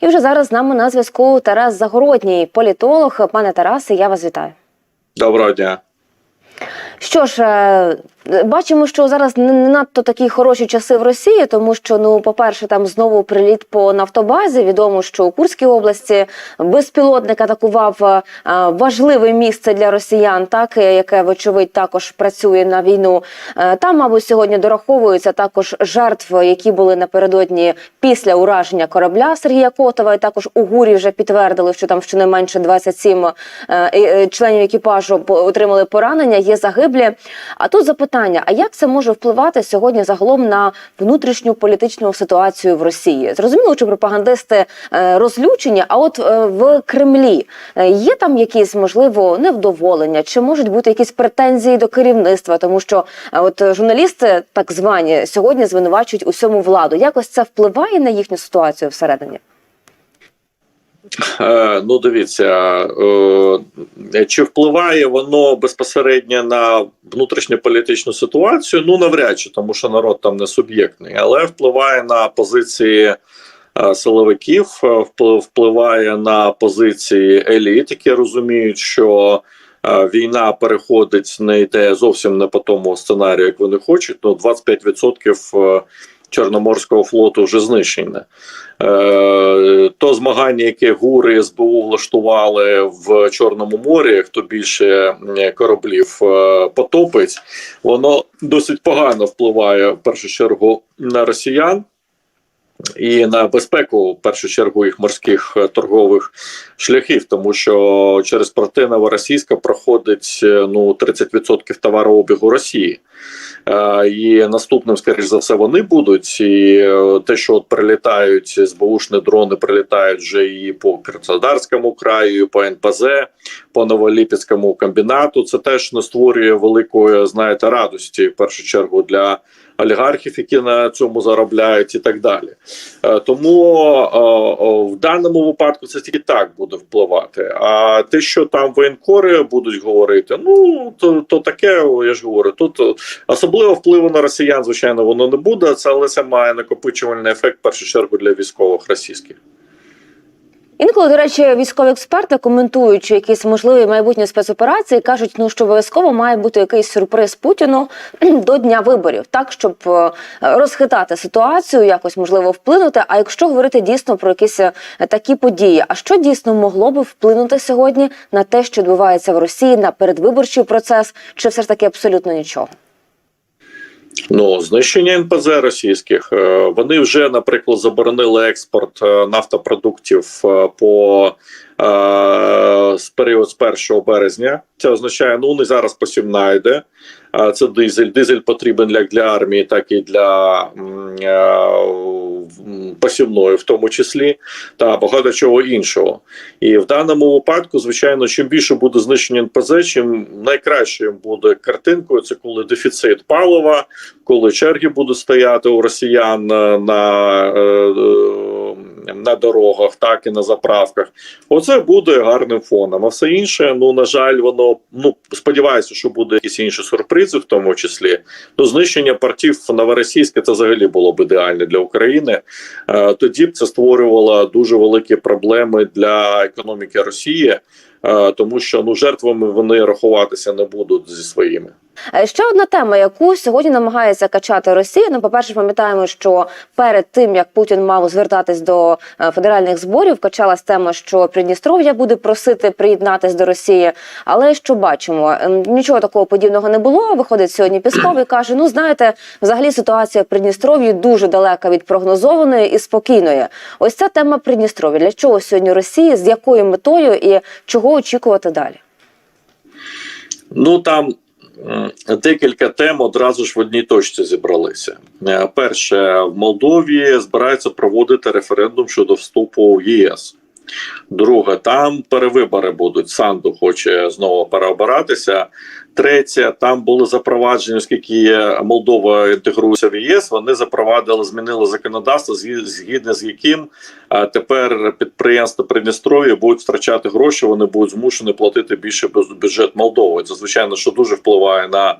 І вже зараз з нами на зв'язку Тарас Загородній, політолог. Пане Тарасе, я вас вітаю. Доброго дня. Що ж, е, бачимо, що зараз не надто такі хороші часи в Росії, тому що, ну, по-перше, там знову приліт по нафтобазі. Відомо, що у Курській області безпілотник атакував е, важливе місце для росіян, так е, яке вочевидь також працює на війну. Е, Там, мабуть, сьогодні дораховуються також жертв, які були напередодні після ураження корабля Сергія Котова. І також у ГУРі вже підтвердили, що там щонайменше 27 е, е, членів екіпажу отримали поранення, є загиблі. А тут запитання: а як це може впливати сьогодні загалом на внутрішню політичну ситуацію в Росії? Зрозуміло, що пропагандисти е, розлючені, а от е, в Кремлі е, є там якісь можливо невдоволення, чи можуть бути якісь претензії до керівництва, тому що от журналісти, так звані, сьогодні звинувачують усьому владу. Якось це впливає на їхню ситуацію всередині? Е, ну, дивіться, е, чи впливає воно безпосередньо на внутрішньополітичну ситуацію? Ну, навряд чи, тому що народ там не суб'єктний, але впливає на позиції е, силовиків, е, впливає на позиції еліт, які розуміють, що е, війна переходить, не йде зовсім не по тому сценарію, як вони хочуть. Ну, 25% е, Чорноморського флоту вже знищене. Е, то змагання, яке гури СБУ влаштували в Чорному морі, хто більше е, кораблів е, потопить, воно досить погано впливає в першу чергу на росіян. І на безпеку, в першу чергу, їх морських е, торгових шляхів, тому що через порти Новоросійська проходить е, ну 30% товарообігу Росії. Е, І наступним, скоріш за все, вони будуть. І те, що от прилітають СБУшні дрони, прилітають вже і по Краснодарському краю, по НПЗ, по Новоліпецькому комбінату. Це теж не створює великої, знаєте, радості в першу чергу для олігархів, які на цьому заробляють, і так далі. Е, Тому е, в даному випадку це тільки так буде впливати. А те, що там воєнкори будуть говорити, ну то, то таке, я ж говорю, тут особливо впливу на росіян, звичайно, воно не буде. Це але це має накопичувальний ефект в першу чергу для військових російських. Інколи, до речі, військові експерти, коментуючи якісь можливі майбутні спецоперації, кажуть, ну що обов'язково має бути якийсь сюрприз Путіну до дня виборів, так щоб е, розхитати ситуацію, якось можливо вплинути. А якщо говорити дійсно про якісь е, такі події, а що дійсно могло би вплинути сьогодні на те, що відбувається в Росії, на передвиборчий процес, чи все ж таки абсолютно нічого? Ну, знищення НПЗ російських. е, Вони вже, наприклад, заборонили експорт е, нафтопродуктів е, по з період з 1 березня. Це означає, ну не зараз посівна йде. Це дизель. Дизель потрібен як для армії, так і для посівної, в тому числі, та багато чого іншого. І в даному випадку, звичайно, чим більше буде знищення НПЗ, чим найкращою буде картинкою, це коли дефіцит палива, коли черги будуть стояти у росіян е, на, е, на дорогах, так і на заправках. Оце буде гарним фоном. А все інше, ну на жаль, воно ну сподіваюся, що буде якісь інші сюрпризи, в тому числі. Ну, знищення портів новоросійське це взагалі було б ідеально для України. Е, Тоді б це створювало дуже великі проблеми для економіки Росії, тому що ну жертвами вони рахуватися не будуть зі своїми. Е, Ще одна тема, яку сьогодні намагається качати Росія. Ну, по-перше, пам'ятаємо, що перед тим як Путін мав звертатись до е, федеральних зборів, качалась тема, що Придністров'я буде просити приєднатись до Росії. Але що бачимо, Ем, нічого такого подібного не було. Виходить сьогодні Пісков і каже: Ну знаєте, взагалі ситуація в Придністров'ї дуже далека від прогнозованої і спокійної. Ось ця тема Придністров'я. Для чого сьогодні Росії, з якою метою і чого очікувати далі? Ну там декілька тем одразу ж в одній точці зібралися. Е, Перше, в Молдові збираються проводити референдум щодо вступу в ЄС. Друге, там перевибори будуть. Санду хоче знову переобиратися. Третє, там були запроваджені, оскільки Молдова інтегрується в ЄС. Вони запровадили, змінили законодавство, згідно з яким тепер підприємства Придністров'я будуть втрачати гроші. Вони будуть змушені платити більше бю- бюджет Молдови. Це звичайно, що дуже впливає на.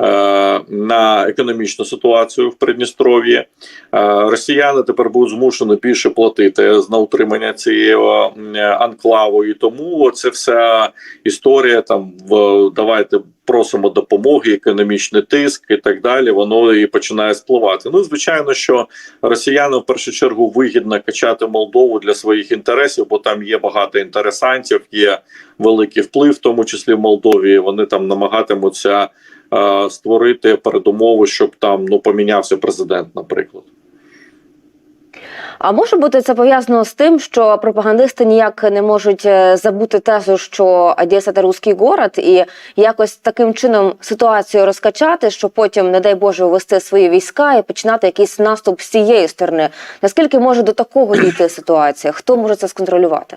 Е, На економічну ситуацію в Придністров'ї Е, росіяни тепер будуть змушені більше платити на утримання цієї е, анклаву, і тому це вся історія там в давайте просимо допомоги, економічний тиск і так далі. Воно і починає спливати. Ну звичайно, що росіянам в першу чергу вигідно качати Молдову для своїх інтересів, бо там є багато інтересантів, є великий вплив, в тому числі в Молдові. Вони там намагатимуться е, створити передумови, щоб там ну помінявся президент, наприклад. А може бути це пов'язано з тим, що пропагандисти ніяк не можуть е, забути тезу, що Одеса – це руський город, і якось таким чином ситуацію розкачати, що потім, не дай Боже, ввести свої війська і починати якийсь наступ з цієї сторони. Наскільки може до такого дійти ситуація? Хто може це сконтролювати?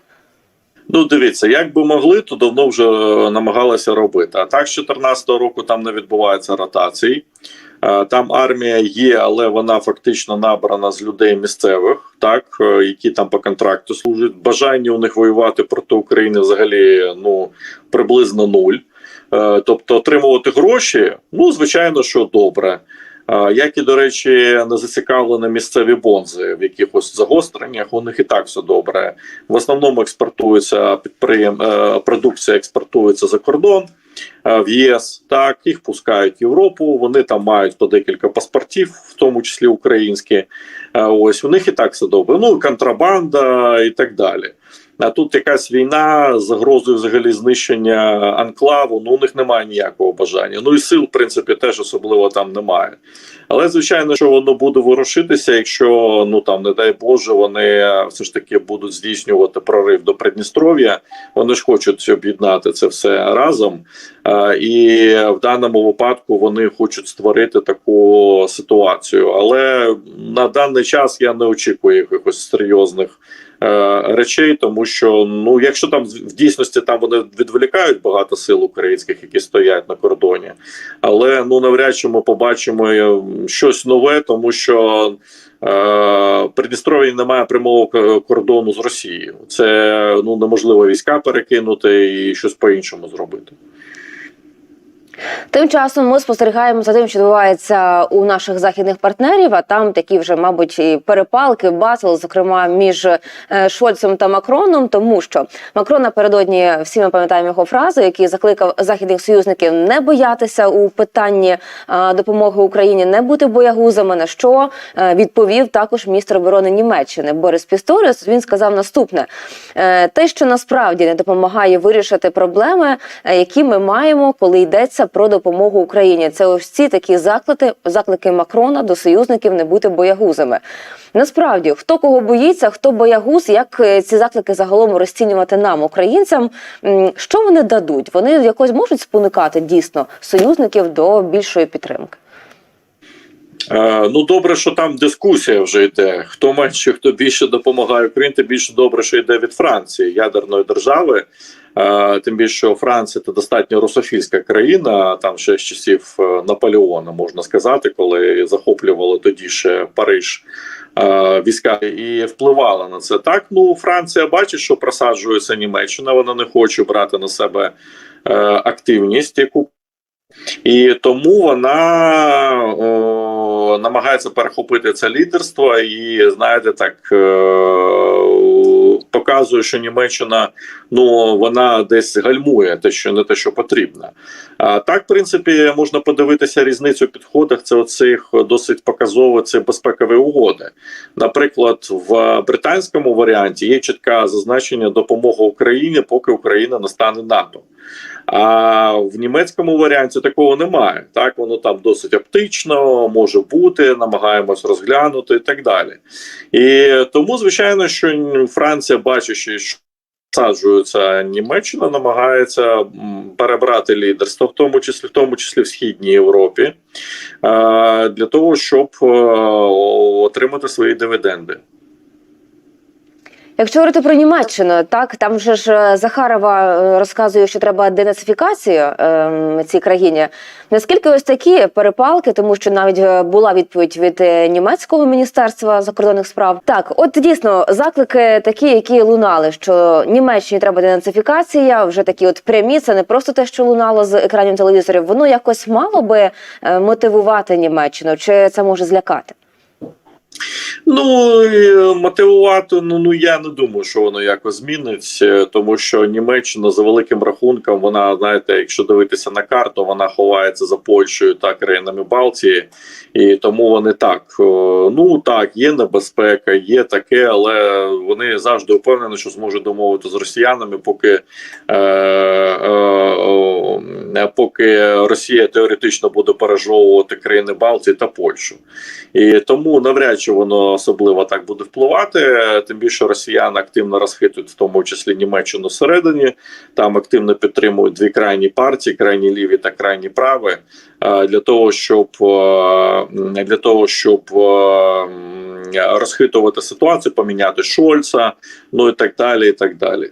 Ну, дивіться, як би могли, то давно вже е, намагалися робити. А так, з 2014 року там не відбувається ротацій. Е, Там армія є, але вона фактично набрана з людей місцевих, так е, які там по контракту служать. Бажання у них воювати проти України взагалі ну приблизно нуль. Тобто отримувати гроші, ну звичайно, що добре. Як і, до речі, не зацікавлені місцеві бонзи в якихось загостреннях, у них і так все добре. В основному експортується підприєм... е, продукція експортується за кордон е, в ЄС. Так їх пускають в Європу. Вони там мають по декілька паспортів, в тому числі українські. Е, Ось у них і так все добре. Ну контрабанда і так далі. А тут якась війна з загрозою взагалі знищення анклаву. Ну у них немає ніякого бажання. Ну і сил, в принципі, теж особливо там немає. Але звичайно, що воно буде ворушитися, якщо ну там, не дай Боже, вони все ж таки будуть здійснювати прорив до Придністров'я. Вони ж хочуть об'єднати це все разом. І в даному випадку вони хочуть створити таку ситуацію. Але на даний час я не очікую якихось серйозних речей, тому що ну, якщо там в дійсності там вони відволікають багато сил українських, які стоять на кордоні, але ну навряд чи ми побачимо е, щось нове, тому що. Е, Придністров'я немає прямого кордону з Росією. Це ну неможливо війська перекинути і щось по-іншому зробити. Тим часом ми спостерігаємо за тим, що відбувається у наших західних партнерів. А там такі вже, мабуть, і перепалки, батл, зокрема між е, Шольцем та Макроном, тому що Макрон напередодні всі ми пам'ятаємо його фразу, який закликав західних союзників не боятися у питанні е, допомоги Україні, не бути боягузами. На що е, відповів також міністр оборони Німеччини Борис Пісторіус. Він сказав наступне: те, що насправді не допомагає вирішити проблеми, які ми маємо, коли йдеться про допомогу Україні. Це ось ці такі заклики, заклики Макрона до союзників не бути боягузами. Насправді, хто кого боїться, хто боягуз, як е, ці заклики загалом розцінювати нам, українцям, що вони дадуть? Вони якось можуть спонукати дійсно союзників до більшої підтримки. Е, ну добре, що там дискусія вже йде. Хто менше, хто більше допомагає Україні, тим більше добре, що йде від Франції, ядерної держави. Е, Тим більше що Франція це достатньо русофільська країна, там ще з часів е, Наполеона, можна сказати, коли захоплювали тоді ще Париж війська і впливала на це. Так, ну Франція бачить, що просаджується Німеччина, вона не хоче брати на себе активність, яку і тому вона о, намагається перехопити це лідерство, і знаєте, так е, показує, що Німеччина ну вона десь гальмує те, що не те, що потрібно. А так, в принципі, можна подивитися різницю в підходах. Це оцих досить показово це безпекові угоди. Наприклад, в британському варіанті є чітке зазначення допомога Україні, поки Україна не стане НАТО. А в німецькому варіанті такого немає. Так воно там досить оптично може бути, намагаємось розглянути і так далі. І тому, звичайно, що Франція, бачачи, що Саджується Німеччина, намагається перебрати лідерство, в тому числі в тому числі в східній Європі, е, для того, щоб е, отримати свої дивіденди. Якщо говорити про Німеччину, так там вже ж е, Захарова е, розказує, що треба денацифікацію е, цій країні. Наскільки ось такі перепалки, тому що навіть е, була відповідь від німецького міністерства закордонних справ. Так, от дійсно заклики такі, які лунали, що Німеччині треба денацифікація, вже такі от прямі. Це не просто те, що лунало з екранів телевізорів. Воно якось мало би мотивувати Німеччину, чи це може злякати? Ну мотивувати, ну ну я не думаю, що воно якось зміниться, тому що Німеччина за великим рахунком, вона знаєте, якщо дивитися на карту, вона ховається за Польщею та країнами Балтії, і тому вони так. Ну так, є небезпека, є таке, але вони завжди впевнені, що зможуть домовити з росіянами, поки, е, е, поки Росія теоретично буде пережовувати країни Балтії та Польщу. І тому навряд чи воно особливо так буде впливати. Тим більше росіяни активно розхитують, в тому числі Німеччину всередині. Там активно підтримують дві крайні партії: крайні ліві та крайні праві, е, для того, щоб е, для того, щоб е, розхитувати ситуацію, поміняти Шольца, ну і так далі. І так далі.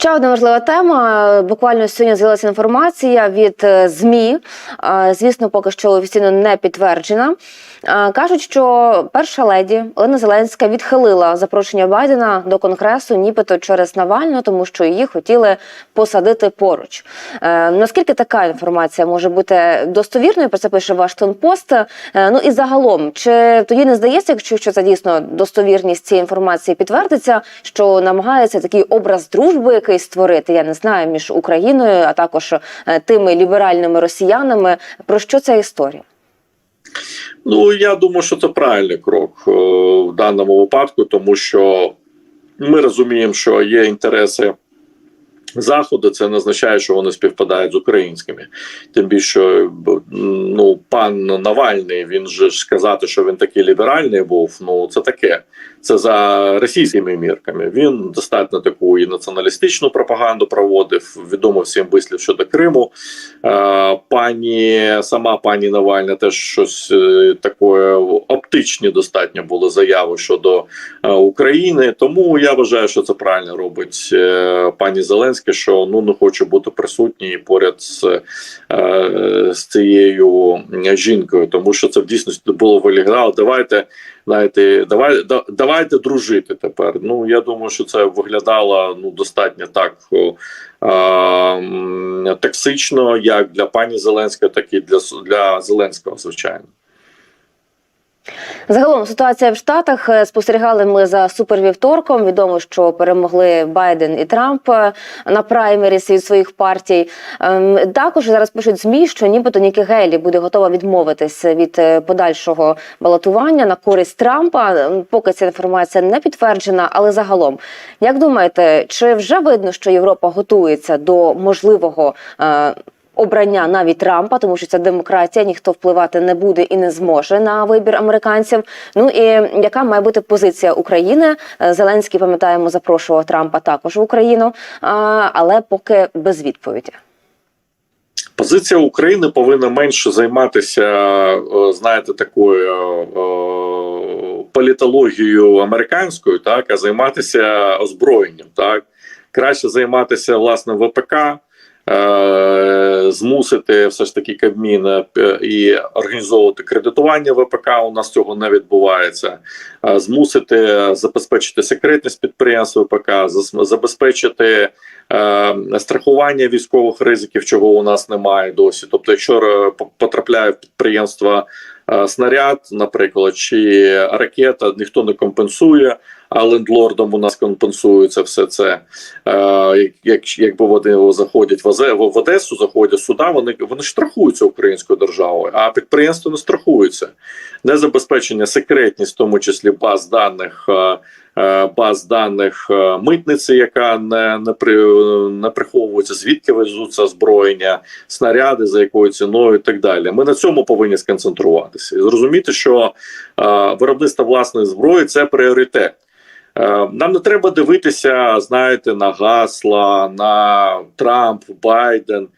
Ще одна важлива тема. Буквально сьогодні з'явилася інформація від е, ЗМІ. Е, Звісно, поки що офіційно не підтверджена. Е, Кажуть, що перша леді Олена Зеленська відхилила запрошення Байдена до конгресу, нібито через Навального, тому що її хотіли посадити поруч. Е, Наскільки така інформація може бути достовірною? Про це пише Вашингтон Пост. Е, Ну і загалом, чи тоді не здається, якщо що це дійсно достовірність цієї інформації підтвердиться, що намагається такий образ дружби якийсь створити, я не знаю, між Україною, а також тими ліберальними росіянами. Про що ця історія? Ну я думаю, що це правильний крок е, в даному випадку, тому що ми розуміємо, що є інтереси. Заходу це не означає, що вони співпадають з українськими. Тим більше ну пан Навальний він же ж сказати, що він такий ліберальний був. Ну це таке. Це за російськими мірками. Він достатньо таку і націоналістичну пропаганду проводив. Відомо всім вислів щодо Криму. Е, Пані сама пані Навальна теж щось е, таке оптичні достатньо були заяви щодо е, України. Тому я вважаю, що це правильно робить пані Зеленська, що ну не хоче бути присутній поряд з, з цією жінкою, тому що це в дійсності було виглядало. Давайте знаєте, давай да, давайте дружити тепер. Ну я думаю, що це виглядало ну достатньо так. е, Токсично як для пані Зеленської, так і для, для Зеленського, звичайно. Загалом ситуація в Штатах е, спостерігали ми за супервівторком. Відомо, що перемогли Байден і Трамп е, на праймеріс від своїх партій. Ем, Також зараз пишуть змі, що нібито Нікі Гейлі буде готова відмовитись від е, подальшого балотування на користь Трампа. Ем, Поки ця інформація не підтверджена, але загалом, як думаєте, чи вже видно, що Європа готується до можливого? Е, обрання навіть Трампа, тому що це демократія, ніхто впливати не буде і не зможе на вибір американців. Ну і яка має бути позиція України? Е, Зеленський пам'ятаємо, запрошував Трампа також в Україну, але поки без відповіді. Позиція України повинна менше займатися, е, знаєте, такою е, політологією американською, так а займатися озброєнням. Так краще займатися власне ВПК. Е, Змусити все ж таки Кабмін е, і організовувати кредитування ВПК. У нас цього не відбувається. Е, Змусити забезпечити секретність підприємств ВПК, забезпечити страхування військових ризиків, чого у нас немає досі. Тобто, якщо потрапляє в підприємство снаряд, наприклад, чи ракета, ніхто не компенсує. А лендлордом у нас компенсується все це. Е, як- як, якби вони заходять в, в Одесу, заходять сюди, вони, вони штрафуються українською державою, а підприємства не страхуються. Незабезпечення секретність, в тому числі баз даних. е, е, Баз даних митниці, яка не, не, при, не приховується, звідки везуться озброєння, снаряди, за якою ціною і так далі. Ми на цьому повинні сконцентруватися і зрозуміти, що е, виробництво власної зброї це пріоритет. Е, Нам не треба дивитися, знаєте, на гасла, на Трамп, Байден.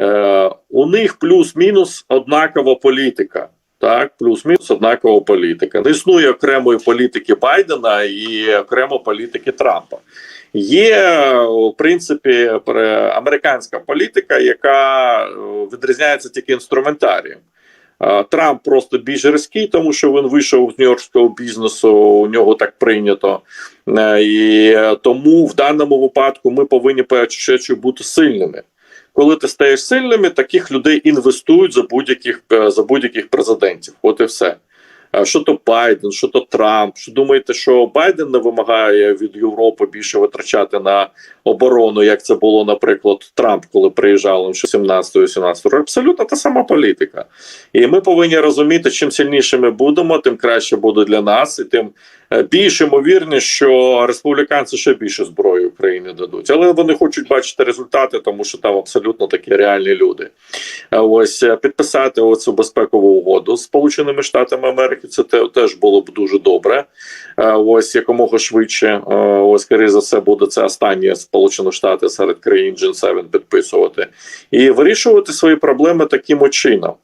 Е, У них плюс-мінус однакова політика. Так, плюс-мінус однакова політика. Не існує окремої політики Байдена і окремо політики Трампа. Є, в принципі, американська політика, яка е, відрізняється тільки інструментарієм. Трамп просто більш різкий, тому що він вийшов з нью-йоркського бізнесу, у нього так прийнято. Е, І тому в даному випадку ми повинні перечечу бути сильними. Коли ти стаєш сильними, таких людей інвестують за будь-яких е, за будь-яких президентів. От і все. Що то Байден, що то Трамп. Що думаєте, що Байден не вимагає від Європи більше витрачати на оборону, як це було, наприклад, Трамп, коли приїжджав ще 17-18 років? Абсолютно та сама політика. І ми повинні розуміти, чим сильніше ми будемо, тим краще буде для нас, і тим більш ймовірність, що республіканці ще більше зброї Україні дадуть. Але вони хочуть бачити результати, тому що там абсолютно такі реальні люди. Е, Ось е, підписати оцю безпекову угоду з Сполученими Штатами Америки. Це теж було б дуже добре. Е, Ось якомога швидше. Е, Ось скоріше за все буде це останнє Сполучені Штати серед країн G7 підписувати і вирішувати свої проблеми таким чином.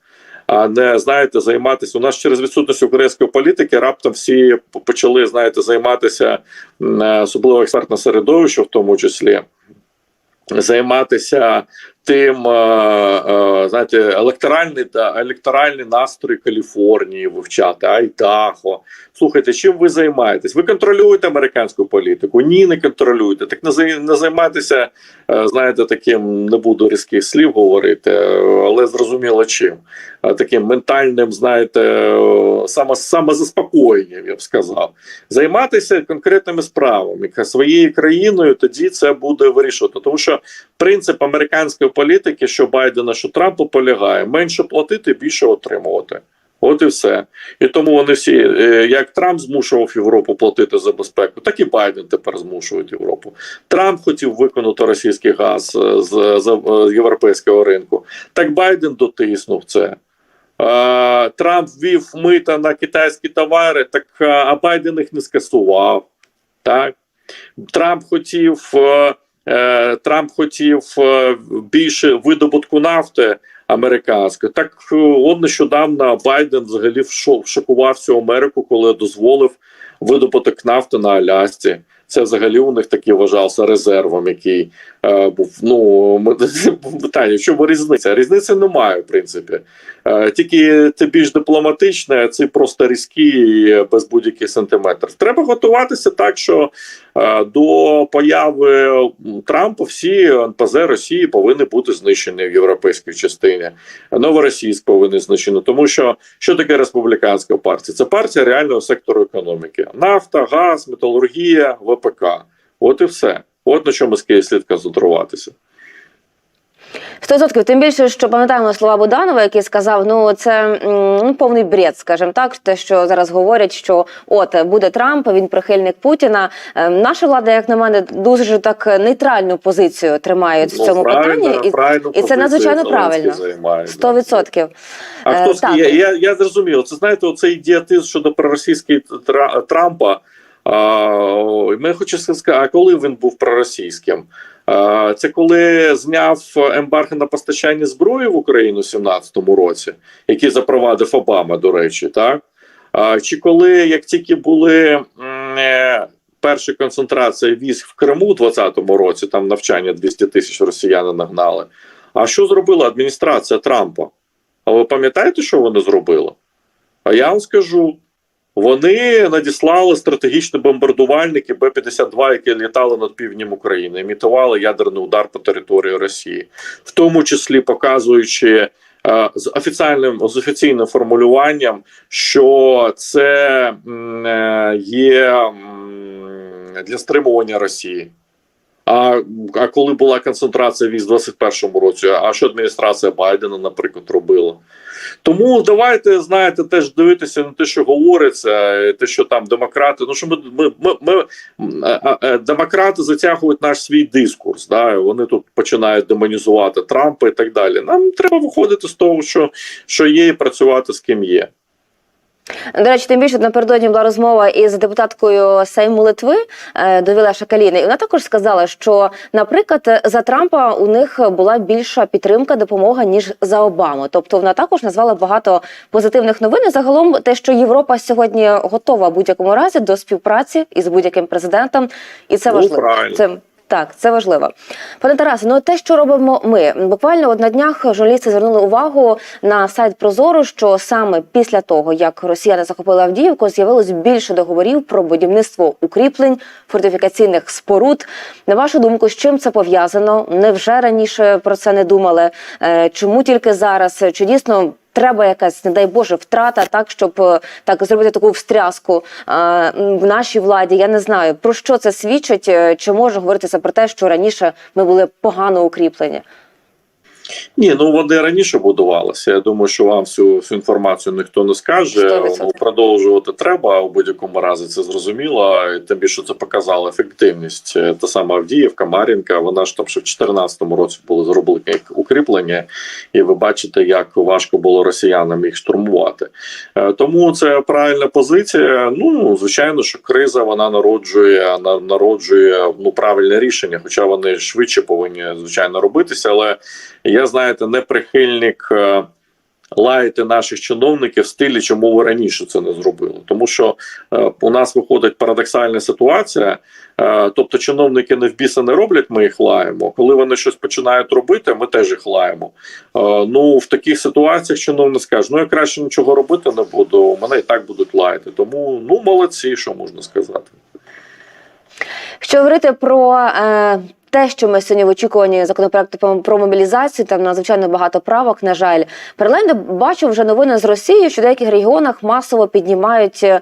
А не знаєте, займатися у нас через відсутність української політики. Раптом всі почали знаєте займатися е, особливо експертне середовище, в тому числі займатися тим, е, е, знаєте, електоральний та електоральний настрої Каліфорнії вивчати, Айдахо. Слухайте, чим ви займаєтесь? Ви контролюєте американську політику? Ні, не контролюєте. Так не зай- займайтеся, е, знаєте, таким не буду різких слів говорити, але зрозуміло чим. Таким ментальним, знаєте, саме, самозаспокоєнням, я б сказав. Займатися конкретними справами своєю країною, тоді це буде вирішувати. Тому що принцип американської політики, що Байдена, що Трампа, полягає менше платити, більше отримувати. От і все. І тому вони всі, е, як Трамп змушував Європу платити за безпеку, так і Байден тепер змушує Європу. Трамп хотів виконати російський газ е, з, з, е, європейського ринку. Так Байден дотиснув це. Трамп ввів мита на китайські товари, так а Байден їх не скасував. Так? Трамп хотів, е, Трамп хотів е, більше видобутку нафти американської. Так е, от нещодавно Байден взагалі шокував всю Америку, коли дозволив видобуток нафти на Алясці. Це взагалі у них такий вважався резервом, який е, був. Ну питання, в чому різниця? Різниці немає, в принципі. Е, тільки це більш дипломатичне, а це просто різкі е, без будь-яких сантиметрів. Треба готуватися так, що е, до появи Трампа всі НПЗ Росії повинні бути знищені в європейській частині. Новоросійськ повинен знищено. Тому що що таке республіканська партія? Це партія реального сектору економіки: нафта, газ, металургія, ВПК. От і все. От на чому з Києва слід концентруватися. 100%. Тим більше, що пам'ятаємо слова Буданова, який сказав: ну це ну, повний бред, скажімо так. Те, що зараз говорять, що от буде Трамп, він прихильник Путіна. Е, Наша влада, як на мене, дуже так нейтральну позицію тримає в цьому Ну, питанні, і і це надзвичайно правильно. сто відсотків. А Е, хто ск- я, я, я зрозумів. Це знаєте, оцей ідіотизм щодо проросійської Трампа. Ми хочу сказати, а коли він був проросійським? Це коли зняв ембарго на постачання зброї в Україну в 17-му році, який запровадив Обама, до речі, так? Чи коли як тільки були е, перші концентрації військ в Криму у 20-му році, там навчання 200 тисяч росіян нагнали. А що зробила адміністрація Трампа? А ви пам'ятаєте, що вони зробили? А я вам скажу: вони надіслали стратегічні бомбардувальники Б-52, які літали над півднем України, імітували ядерний удар по території Росії, в тому числі показуючи е, з офіційним з офіційним формулюванням, що це е, є для стримування Росії. А, а коли була концентрація військ в 21-му році, а що адміністрація Байдена, наприклад, робила? Тому давайте знаєте, теж дивитися на те, що говориться, те, що там демократи. Ну що ми, ми, ми, ми а, а, демократи затягують наш свій дискурс. Да? Вони тут починають демонізувати Трампа і так далі. Нам треба виходити з того, що, що є, і працювати з ким є. До речі, тим більше напередодні була розмова із депутаткою Сейму Литви е, Довіла Шакаліни. І вона також сказала, що, наприклад, за Трампа у них була більша підтримка, допомога ніж за Обаму. Тобто вона також назвала багато позитивних новин. І Загалом, те, що Європа сьогодні готова в будь-якому разі до співпраці із будь-яким президентом, і це Ну, важливо. правильно. Це так, це важливо. Пане Тарасе, ну те, що робимо ми, буквально от на днях журналісти звернули увагу на сайт Прозоро, що саме після того, як росіяни захопили Авдіївку, з'явилось більше договорів про будівництво укріплень, фортифікаційних споруд. На вашу думку, з чим це пов'язано? Невже раніше про це не думали? Е, Чому тільки зараз? Чи дійсно? Треба якась, не дай Боже, втрата, так щоб е, так зробити таку встряску е, в нашій владі. Я не знаю про що це свідчить. е, Чи може говоритися про те, що раніше ми були погано укріплені? Ні, ну вони раніше будувалися. Я думаю, що вам всю, всю інформацію ніхто не скаже. Ну, продовжувати треба у будь-якому разі. Це зрозуміло. І Тим більше це показала ефективність. Е, Та сама Авдіївка, Мар'їнка. Вона ж там ще в 2014 році були зроблені як укріплення, і ви бачите, як важко було росіянам їх штурмувати. Е, Тому це правильна позиція. Ну звичайно, що криза вона народжує народжує ну правильне рішення, хоча вони швидше повинні звичайно робитися, але. Я знаєте, не прихильник е, лаяти наших чиновників в стилі, чому ви раніше це не зробили. Тому що е, у нас виходить парадоксальна ситуація. Е, тобто, чиновники не в біса не роблять, ми їх лаємо. Коли вони щось починають робити, ми теж їх лаємо. Ну в таких ситуаціях чиновник скаже: ну я краще нічого робити не буду. Мене і так будуть лаяти. Тому ну молодці, що можна сказати. Якщо говорити про е, те, що ми сьогодні в очікуванні законопроекту про, мобілізацію, там надзвичайно багато правок. На жаль, паралельно бачу вже новини з Росії, що в деяких регіонах масово піднімають е,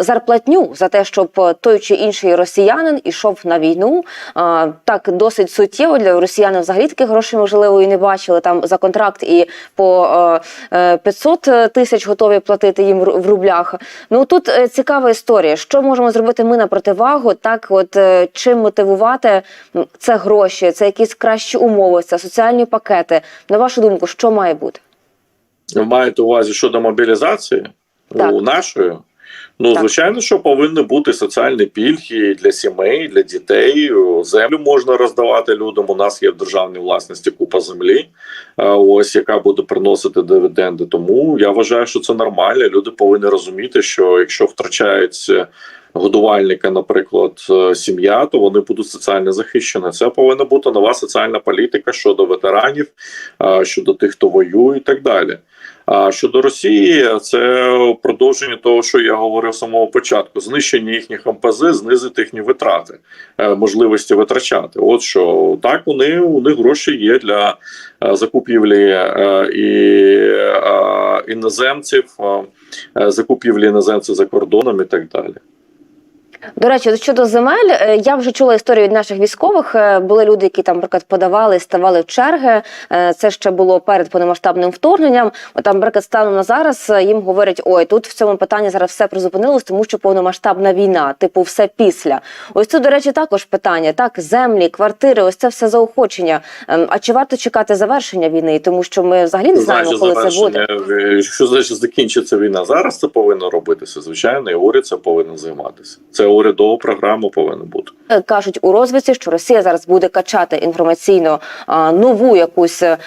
зарплатню за те, щоб той чи інший росіянин ішов на війну. Е, так досить суттєво для росіян взагалі таких грошей можливо і не бачили там за контракт і по е, е, 500 тисяч готові платити їм в рублях. Ну тут е, цікава історія. Що можемо зробити ми на противагу? Так, от е, чим мотивувати це гроші, це якісь кращі умови, це соціальні пакети. На вашу думку, що має бути? Ви маєте увазі щодо мобілізації Так. у нашої? Ну, Так. звичайно, що повинні бути соціальні пільги для сімей, для дітей. Землю можна роздавати людям. У нас є в державній власності купа землі, ось яка буде приносити дивіденди. Тому я вважаю, що це нормально. Люди повинні розуміти, що якщо втрачається годувальника, наприклад, е, сім'я, то вони будуть соціально захищені. Це повинна бути нова соціальна політика щодо ветеранів, е, щодо тих, хто воює, і так далі. А щодо Росії, це продовження того, що я говорив з самого початку: знищення їхніх МПЗ, знизити їхні витрати, е, можливості витрачати. От що так вони у них гроші є для закупівлі і іноземців, закупівлі іноземців за кордоном і так далі. До речі, щодо земель, е, я вже чула історію від наших військових. Е, Були люди, які там, наприклад, подавали, ставали в черги. Е, Це ще було перед повномасштабним вторгненням. Там, наприклад, станом на зараз їм говорять: ой, тут в цьому питанні зараз все призупинилось, тому що повномасштабна війна, типу, все після. Ось тут, до речі, також питання: так, землі, квартири, ось це все заохочення. Ем, А чи варто чекати завершення війни? Тому що ми взагалі не знаємо, Значить, коли це буде. Що значить закінчиться війна? Зараз це повинно робитися. Звичайно, і уряд це повинен займатися. Це урядова програма повинна бути. Е, кажуть у розвідці, що Росія зараз буде качати інформаційно нову якусь е,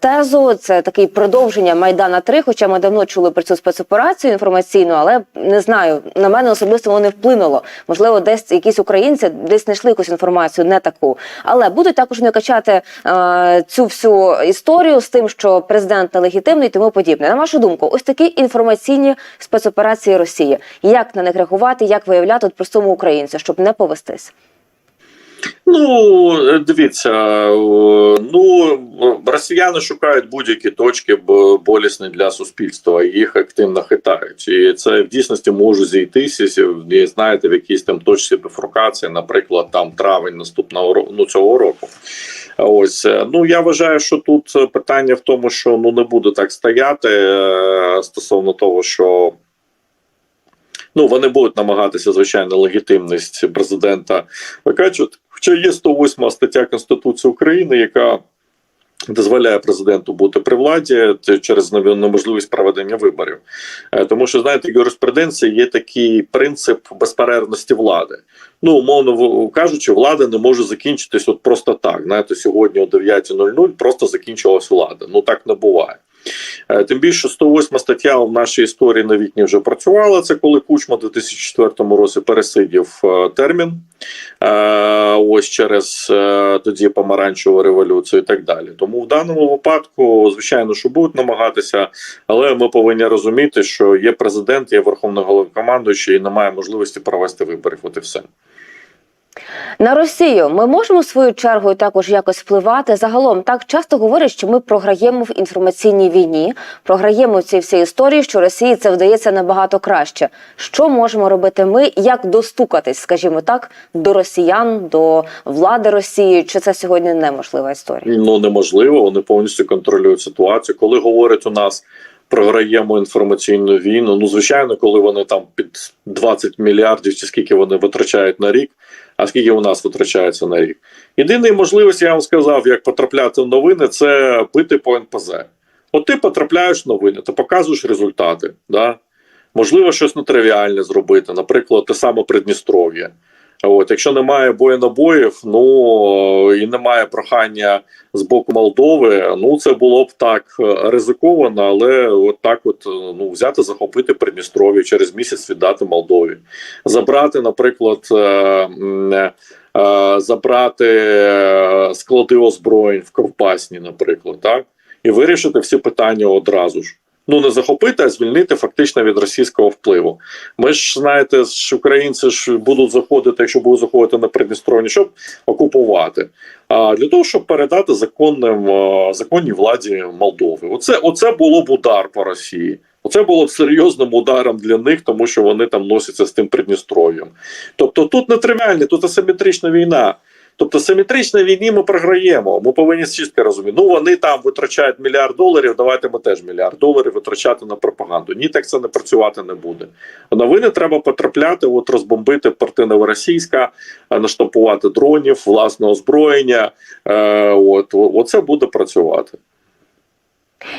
тезу. Це таке продовження Майдана 3 Хоча ми давно чули про цю спецоперацію інформаційну, але не знаю. На мене особисто воно не вплинуло. Можливо, десь якісь українці десь знайшли якусь інформацію, не таку. Але будуть також не качати е, цю всю історію з тим, що президент нелегітимний і тому подібне. На вашу думку, ось такі інформаційні спецоперації Росії. Як на них реагувати, як виявляти от простому українцю, щоб не повестись? Ну, е, дивіться, е, ну росіяни шукають будь-які точки болісні для суспільства, і їх активно хитають. І це в дійсності може зійтися, і, знаєте, в якійсь там точці бифрукації, наприклад, там травень наступного року, ну цього року. Ось е, ну я вважаю, що тут питання в тому, що ну не буде так стояти стосовно того, що. Ну, вони будуть намагатися, звичайно, легітимність президента викачувати. Хоча є 108 стаття Конституції України, яка дозволяє президенту бути при владі через неможливість проведення виборів. Е, Тому що знаєте, юриспруденції є такий принцип безперервності влади. Ну, умовно кажучи, влада не може закінчитись от просто так. Знаєте, сьогодні о 9.00 просто закінчилась влада. Ну так не буває. Е, Тим більше 108 стаття в нашій історії новітній вже працювала. Це коли Кучма у 2004 році пересидів е, термін. Е, Ось через тоді помаранчеву революцію і так далі. Тому в даному випадку, звичайно, що будуть намагатися, але ми повинні розуміти, що є президент, є верховний головнокомандуючий і немає можливості провести виборів. От і все. На Росію ми можемо свою чергу також якось впливати. Загалом так часто говорять, що ми програємо в інформаційній війні, програємо в цій всій історії, що Росії це вдається набагато краще. Що можемо робити ми? Як достукатись, скажімо так, до росіян, до влади Росії? Чи це сьогодні неможлива історія? Ну неможливо, вони повністю контролюють ситуацію. Коли говорять у нас програємо інформаційну війну, ну звичайно, коли вони там під 20 мільярдів чи скільки вони витрачають на рік, а скільки у нас витрачається на рік. Єдина можливість, я вам сказав, як потрапляти в новини, це бити по НПЗ. От ти потрапляєш в новини, ти показуєш результати. Да? Можливо, щось нетривіальне зробити, наприклад, те саме Придністров'я. От, якщо немає боєнабоїв, ну і немає прохання з боку Молдови, ну це було б так е, ризиковано, але от так, от е, ну взяти, захопити Придністров'я через місяць віддати Молдові, забрати, наприклад, е, е, е, забрати е, склади озброєнь в Ковпасні, наприклад, так і вирішити всі питання одразу ж. Ну не захопити, а звільнити фактично від російського впливу. Ми ж знаєте, ж українці ж будуть заходити, якщо будуть заходити на Придністров'я, щоб окупувати, а для того, щоб передати законним законній владі Молдови. Оце, оце було б удар по Росії. Оце було б серйозним ударом для них, тому що вони там носяться з тим Придністров'ям. Тобто тут не тривіальне, тут асиметрична війна. Тобто симетричній війні ми програємо. Ми повинні чітко розуміти. Ну вони там витрачають мільярд доларів. Давайте ми теж мільярд доларів витрачати на пропаганду. Ні, так це не працювати не буде. Новини треба потрапляти, от розбомбити порти Новоросійська, е, наштампувати дронів, власне озброєння. Е, от оце буде працювати.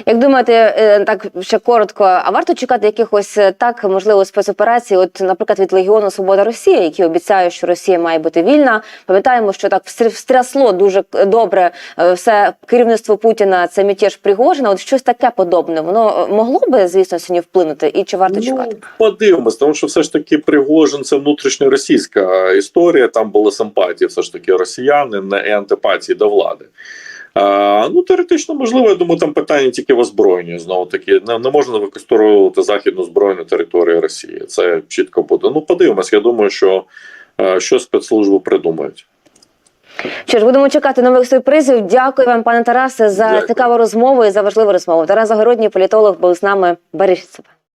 Як думаєте, е, так ще коротко, а варто чекати якихось е, так можливо спецоперацій? От, наприклад, від Легіону Свобода Росія, які обіцяють, що Росія має бути вільна. Пам'ятаємо, що так встря- встрясло дуже добре е, все керівництво Путіна. Це мятеж Пригожина. От щось таке подобне. Воно могло би, звісно, сьогодні вплинути, і чи варто чекати? Ну, подивимось, тому що все ж таки Пригожин це внутрішньоросійська історія. Там були симпатії, все ж таки росіяни, не і антипатії до влади. Ну, теоретично, можливо, я думаю, там питання тільки в озброєнні. Знову таки, не, не можна використовувати західну зброю на території Росії. Це чітко буде. Ну, подивимось, я думаю, що е, що спецслужби придумають. Що ж, будемо чекати нових сюрпризів. Дякую вам, пане Тарасе, за Дякую. цікаву розмову і за важливу розмову. Тарас Загородній, політолог, був з нами. Бережіть себе.